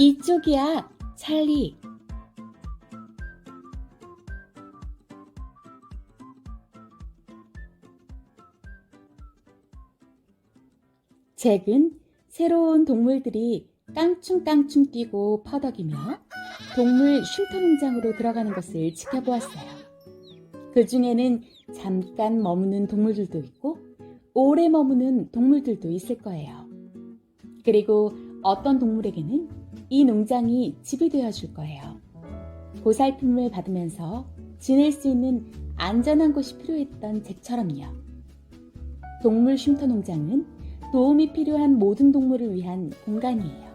이쪽이야, 찰리. 잭은 새로운 동물들이 깡충깡충 뛰고 퍼덕이며 동물 쉼터 농장으로 들어가는 것을 지켜보았어요. 그 중에는 잠깐 머무는 동물들도 있고 오래 머무는 동물들도 있을 거예요. 그리고 어떤 동물에게는 이 농장이 집이 되어줄 거예요. 보살핌을 받으면서 지낼 수 있는 안전한 곳이 필요했던 잭처럼요. 동물 쉼터 농장은 도움이 필요한 모든 동물을 위한 공간이에요.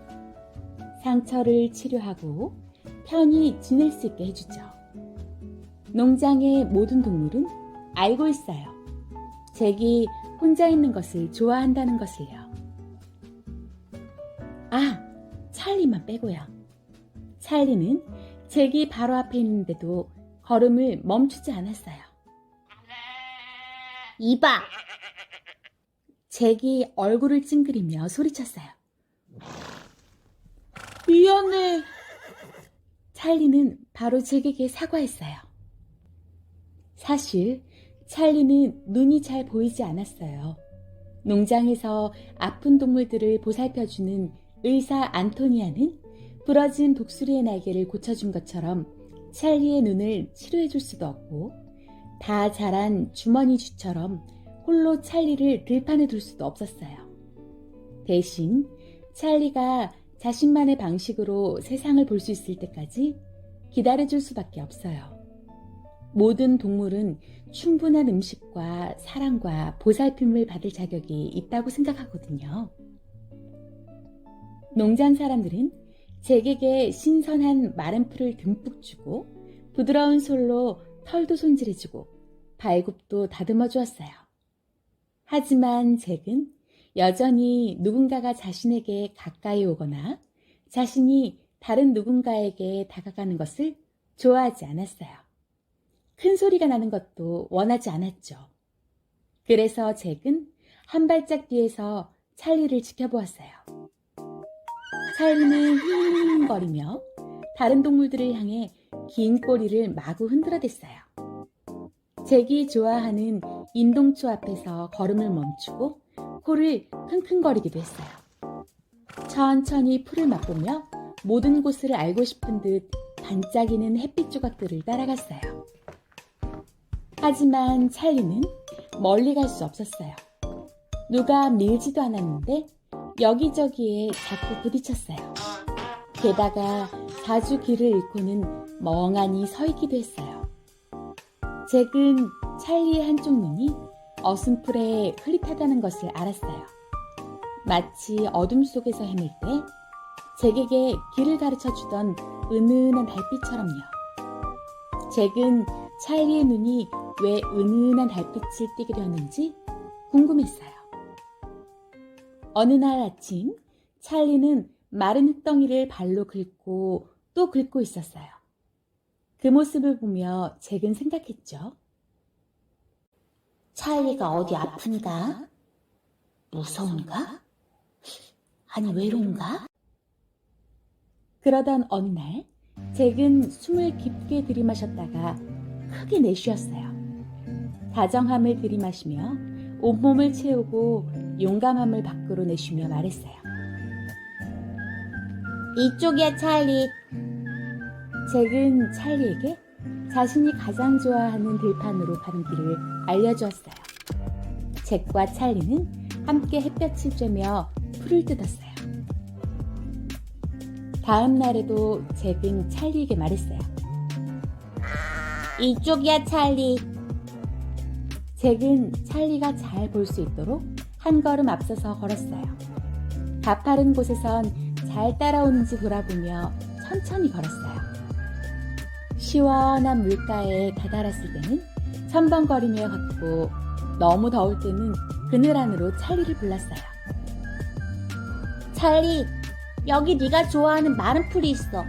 상처를 치료하고 편히 지낼 수 있게 해주죠. 농장의 모든 동물은 알고 있어요. 잭이 혼자 있는 것을 좋아한다는 것을요. 찰리만 빼고요. 찰리는 잭이 바로 앞에 있는데도 걸음을 멈추지 않았어요. 이봐, 잭이 얼굴을 찡그리며 소리쳤어요. 미안해. 찰리는 바로 잭에게 사과했어요. 사실 찰리는 눈이 잘 보이지 않았어요. 농장에서 아픈 동물들을 보살펴주는 의사 안토니아는 부러진 독수리의 날개를 고쳐준 것처럼 찰리의 눈을 치료해줄 수도 없고 다 자란 주머니 쥐처럼 홀로 찰리를 들판에 둘 수도 없었어요. 대신 찰리가 자신만의 방식으로 세상을 볼 수 있을 때까지 기다려줄 수밖에 없어요. 모든 동물은 충분한 음식과 사랑과 보살핌을 받을 자격이 있다고 생각하거든요. 농장 사람들은 잭에게 신선한 마른 풀을 듬뿍 주고 부드러운 솔로 털도 손질해주고 발굽도 다듬어 주었어요. 하지만 잭은 여전히 누군가가 자신에게 가까이 오거나 자신이 다른 누군가에게 다가가는 것을 좋아하지 않았어요. 큰 소리가 나는 것도 원하지 않았죠. 그래서 잭은 한 발짝 뒤에서 찰리를 지켜보았어요. 찰리는 힐링거리며 다른 동물들을 향해 긴 꼬리를 마구 흔들어댔어요. 잭이 좋아하는 인동초 앞에서 걸음을 멈추고 코를 킁킁거리기도 했어요. 천천히 풀을 맛보며 모든 곳을 알고 싶은 듯 반짝이는 햇빛 조각들을 따라갔어요. 하지만 찰리는 멀리 갈 수 없었어요. 누가 밀지도 않았는데 여기저기에 자꾸 부딪혔어요. 게다가 자주 길을 잃고는 멍하니 서 있기도 했어요. 잭은 찰리의 한쪽 눈이 어슴풀에 흐릿하다는 것을 알았어요. 마치 어둠 속에서 헤맬 때 잭에게 길을 가르쳐 주던 은은한 달빛처럼요. 잭은 찰리의 눈이 왜 은은한 달빛을 띠게 되었는지 궁금했어요. 어느 날 아침 찰리는 마른 흙덩이를 발로 긁고 또 긁고 있었어요. 그 모습을 보며 잭은 생각했죠. 찰리가 어디 아픈가? 무서운가? 아니, 외로운가? 그러던 어느 날 잭은 숨을 깊게 들이마셨다가 크게 내쉬었어요. 다정함을 들이마시며 온몸을 채우고 용감함을 밖으로 내쉬며 말했어요. 이쪽이야, 찰리. 잭은 찰리에게 자신이 가장 좋아하는 들판으로 가는 길을 알려주었어요. 잭과 찰리는 함께 햇볕을 쬐며 풀을 뜯었어요. 다음 날에도 잭은 찰리에게 말했어요. 이쪽이야, 찰리. 잭은 찰리가 잘 볼 수 있도록 한 걸음 앞서서 걸었어요. 가파른 곳에선 잘 따라오는지 돌아보며 천천히 걸었어요. 시원한 물가에 다다랐을 때는 첨벙거리며 걷고 너무 더울 때는 그늘 안으로 찰리를 불렀어요. 찰리, 여기 네가 좋아하는 마른 풀이 있어.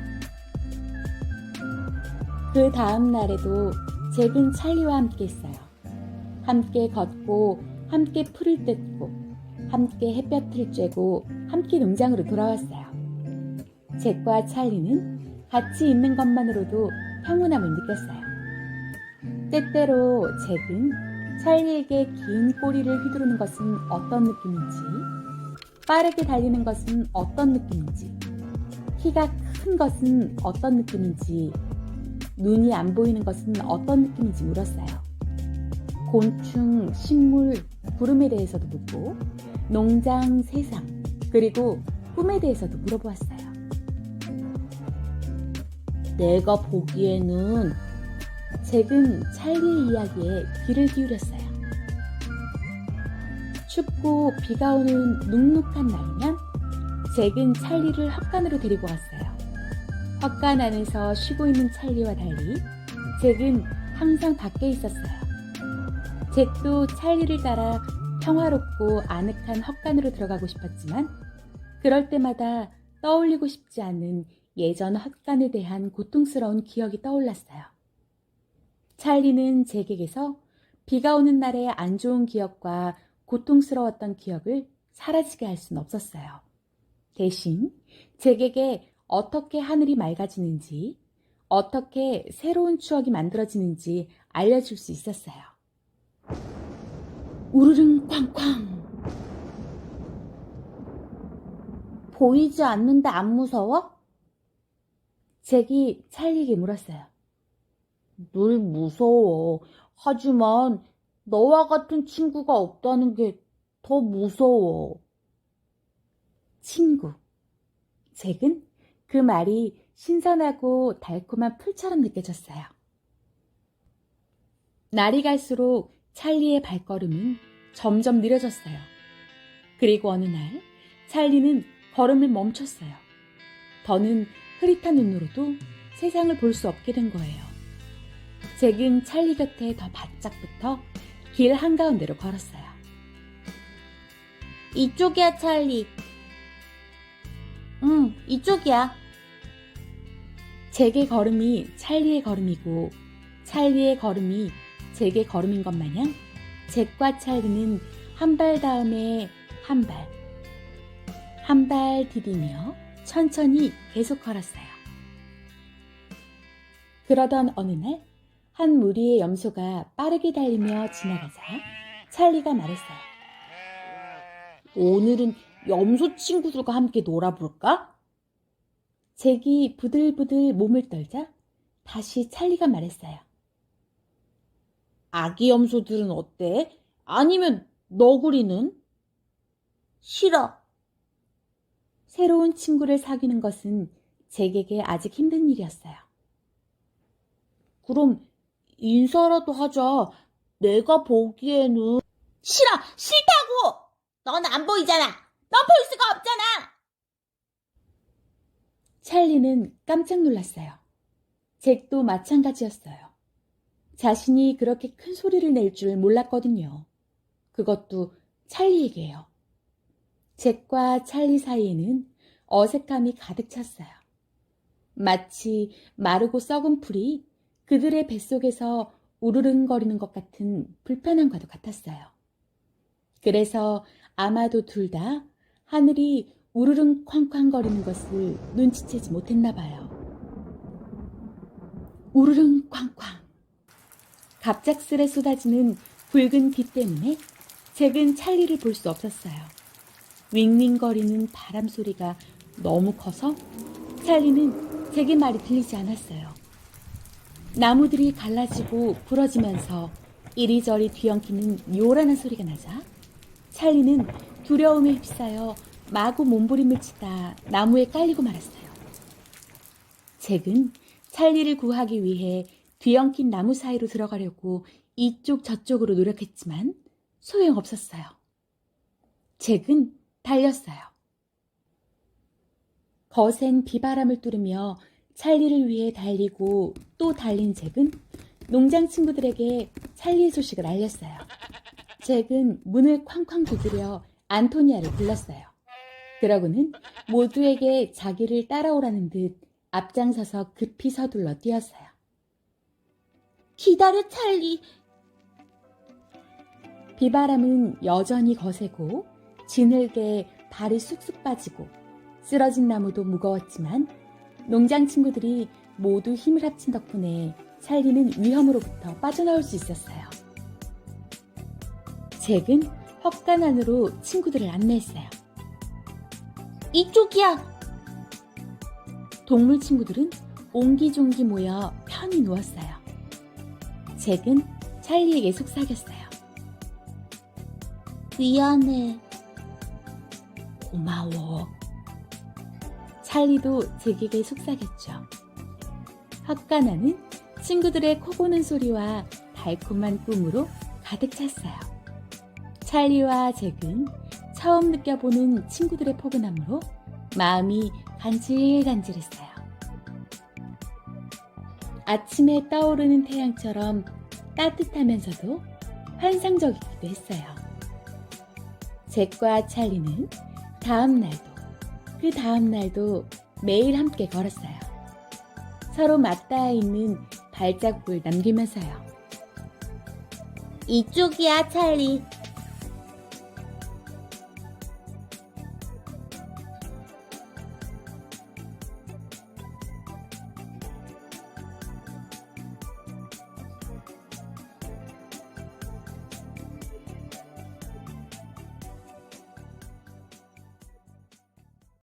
그 다음 날에도 잭은 찰리와 함께 했어요. 함께 걷고, 함께 풀을 뜯고, 함께 햇볕을 쬐고, 함께 농장으로 돌아왔어요. 잭과 찰리는 같이 있는 것만으로도 평온함을 느꼈어요. 때때로 잭은 찰리에게 긴 꼬리를 휘두르는 것은 어떤 느낌인지, 빠르게 달리는 것은 어떤 느낌인지, 키가 큰 것은 어떤 느낌인지, 눈이 안 보이는 것은 어떤 느낌인지 물었어요. 곤충, 식물, 구름에 대해서도 묻고, 농장, 세상, 그리고 꿈에 대해서도 물어보았어요. 내가 보기에는 잭은 찰리의 이야기에 귀를 기울였어요. 춥고 비가 오는 눅눅한 날이면 잭은 찰리를 헛간으로 데리고 갔어요. 헛간 안에서 쉬고 있는 찰리와 달리 잭은 항상 밖에 있었어요. 잭도 찰리를 따라 평화롭고 아늑한 헛간으로 들어가고 싶었지만 그럴 때마다 떠올리고 싶지 않은 예전 헛간에 대한 고통스러운 기억이 떠올랐어요. 찰리는 잭에게서 비가 오는 날의 안 좋은 기억과 고통스러웠던 기억을 사라지게 할 수는 없었어요. 대신 잭에게 어떻게 하늘이 맑아지는지, 어떻게 새로운 추억이 만들어지는지 알려줄 수 있었어요. 우르릉 쾅쾅. 보이지 않는데 안 무서워? 잭이 찰리에게 물었어요. 늘 무서워. 하지만 너와 같은 친구가 없다는 게 더 무서워. 친구. 잭은 그 말이 신선하고 달콤한 풀처럼 느껴졌어요. 날이 갈수록 찰리의 발걸음은 점점 느려졌어요. 그리고 어느 날 찰리는 걸음을 멈췄어요. 더는 흐릿한 눈으로도 세상을 볼 수 없게 된 거예요. 잭은 찰리 곁에 더 바짝 붙어 길 한가운데로 걸었어요. 이쪽이야, 찰리. 응, 이쪽이야. 잭의 걸음이 찰리의 걸음이고 찰리의 걸음이 잭의 걸음인 것 마냥 잭과 찰리는 한 발 다음에 한 발, 한 발 디디며 천천히 계속 걸었어요. 그러던 어느 날 한 무리의 염소가 빠르게 달리며 지나가자 찰리가 말했어요. 오늘은 염소 친구들과 함께 놀아볼까? 잭이 부들부들 몸을 떨자 다시 찰리가 말했어요. 아기 염소들은 어때? 아니면 너구리는? 싫어. 새로운 친구를 사귀는 것은 잭에게 아직 힘든 일이었어요. 그럼 인사라도 하자. 내가 보기에는 싫어, 싫다고. 넌 안 보이잖아. 넌 볼 수가 없잖아. 찰리는 깜짝 놀랐어요. 잭도 마찬가지였어요. 자신이 그렇게 큰 소리를 낼 줄 몰랐거든요. 그것도 찰리에게요. 잭과 찰리 사이에는 어색함이 가득 찼어요. 마치 마르고 썩은 풀이 그들의 뱃속에서 우르릉거리는 것 같은 불편함과도 같았어요. 그래서 아마도 둘 다 하늘이 우르릉 쾅쾅거리는 것을 눈치채지 못했나 봐요. 우르릉 쾅쾅. 갑작스레 쏟아지는 붉은 빛 때문에 잭은 찰리를 볼 수 없었어요. 윙윙거리는 바람 소리가 너무 커서 찰리는 잭의 말이 들리지 않았어요. 나무들이 갈라지고 부러지면서 이리저리 뒤엉키는 요란한 소리가 나자 찰리는 두려움에 휩싸여 마구 몸부림을 치다 나무에 깔리고 말았어요. 잭은 찰리를 구하기 위해 뒤엉킨 나무 사이로 들어가려고 이쪽 저쪽으로 노력했지만 소용없었어요. 잭은 달렸어요. 거센 비바람을 뚫으며 찰리를 위해 달리고 또 달린 잭은 농장 친구들에게 찰리의 소식을 알렸어요. 잭은 문을 쾅쾅 두드려 안토니아를 불렀어요. 그러고는 모두에게 자기를 따라오라는 듯 앞장서서 급히 서둘러 뛰었어요. 기다려, 찰리. 비바람은 여전히 거세고 지늘게 발이 쑥쑥 빠지고 쓰러진 나무도 무거웠지만 농장 친구들이 모두 힘을 합친 덕분에 찰리는 위험으로부터 빠져나올 수 있었어요. 잭은 헛간 안으로 친구들을 안내했어요. 이쪽이야. 동물 친구들은 옹기종기 모여 편히 누웠어요. 잭은 찰리에게 속삭였어요. 미안해. 고마워. 찰리도 잭에게 속삭였죠. 헛간안은 친구들의 코 고는 소리와 달콤한 꿈으로 가득 찼어요. 찰리와 잭은 처음 느껴보는 친구들의 포근함으로 마음이 간질간질했어요. 아침에 떠오르는 태양처럼 따뜻하면서도 환상적이기도 했어요. 잭과 찰리는 다음 날도 그 다음 날도 매일 함께 걸었어요. 서로 맞닿아 있는 발자국을 남기면서요. 이쪽이야, 찰리.